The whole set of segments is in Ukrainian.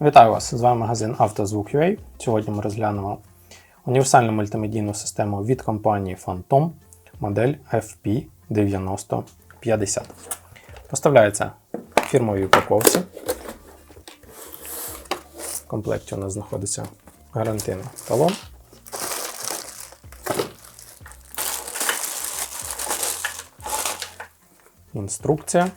Вітаю вас! З вами магазин «Автозвук.UA». Сьогодні ми розглянемо універсальну мультимедійну систему від компанії Phantom модель FP9050. Поставляється в фірмовій упаковці. В комплекті у нас знаходиться гарантийний талон. Інструкція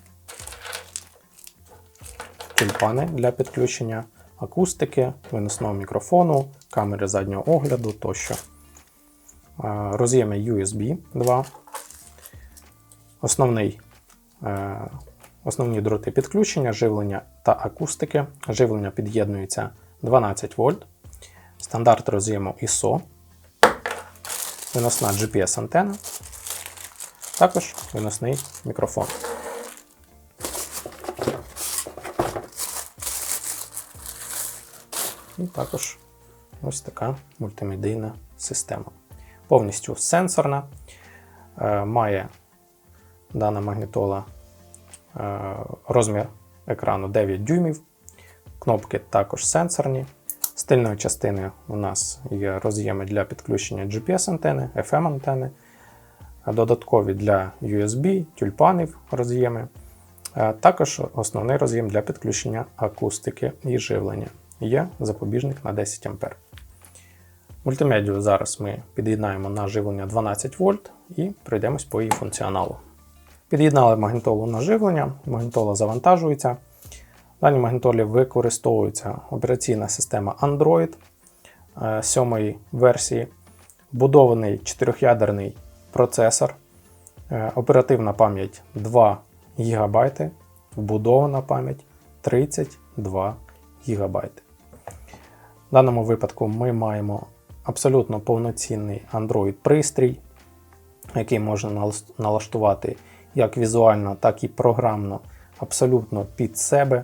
тюльпани для підключення акустики, виносного мікрофону, камери заднього огляду тощо. Е, Роз'єми USB 2. Основний, е, Основні дроти підключення, живлення та акустики. Живлення під'єднується 12 вольт. Стандарт роз'єму ISO. Виносна GPS-антена. Також виносний мікрофон. І також ось така мультимедійна система. Повністю сенсорна. Е, Має дана магнітола е, розмір екрану 9 дюймів. Кнопки також сенсорні. З тильної частини у нас є роз'єми для підключення GPS-антени, FM-антени, додаткові для USB, тюльпанів роз'єми. Е, Також основний роз'єм для підключення акустики і живлення є запобіжник на 10 А. Мультимедію зараз ми під'єднаємо на живлення 12 вольт і пройдемось по її функціоналу. Під'єднали магнітолу на живлення, магнітола завантажується. В даній магнітолі використовується операційна система Android 7 версії, вбудований 4-ядерний процесор, е, оперативна пам'ять 2 ГБ, вбудована пам'ять 32 ГБ. В даному випадку ми маємо абсолютно повноцінний Android-пристрій, який можна налаштувати як візуально, так і програмно, абсолютно під себе.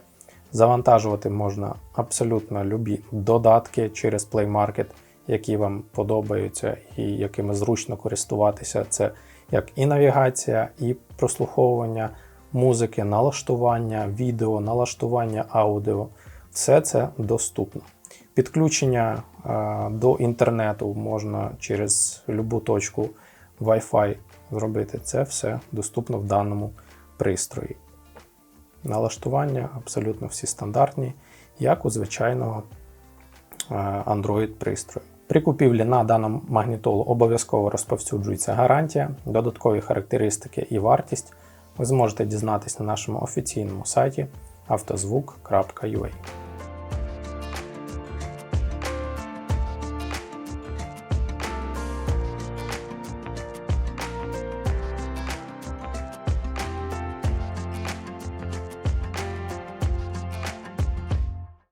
Завантажувати можна абсолютно любі додатки через Play Market, які вам подобаються і якими зручно користуватися. Це як і навігація, і прослуховування музики, налаштування відео, налаштування аудіо. Все це доступно. Підключення е, до інтернету можна через будь-яку точку Wi-Fi зробити. Це все доступно в даному пристрої. Налаштування абсолютно всі стандартні, як у звичайного е, Android пристрою. При купівлі на даному магнітолу обов'язково розповсюджується гарантія, додаткові характеристики і вартість ви зможете дізнатися на нашому офіційному сайті автозвук.ua.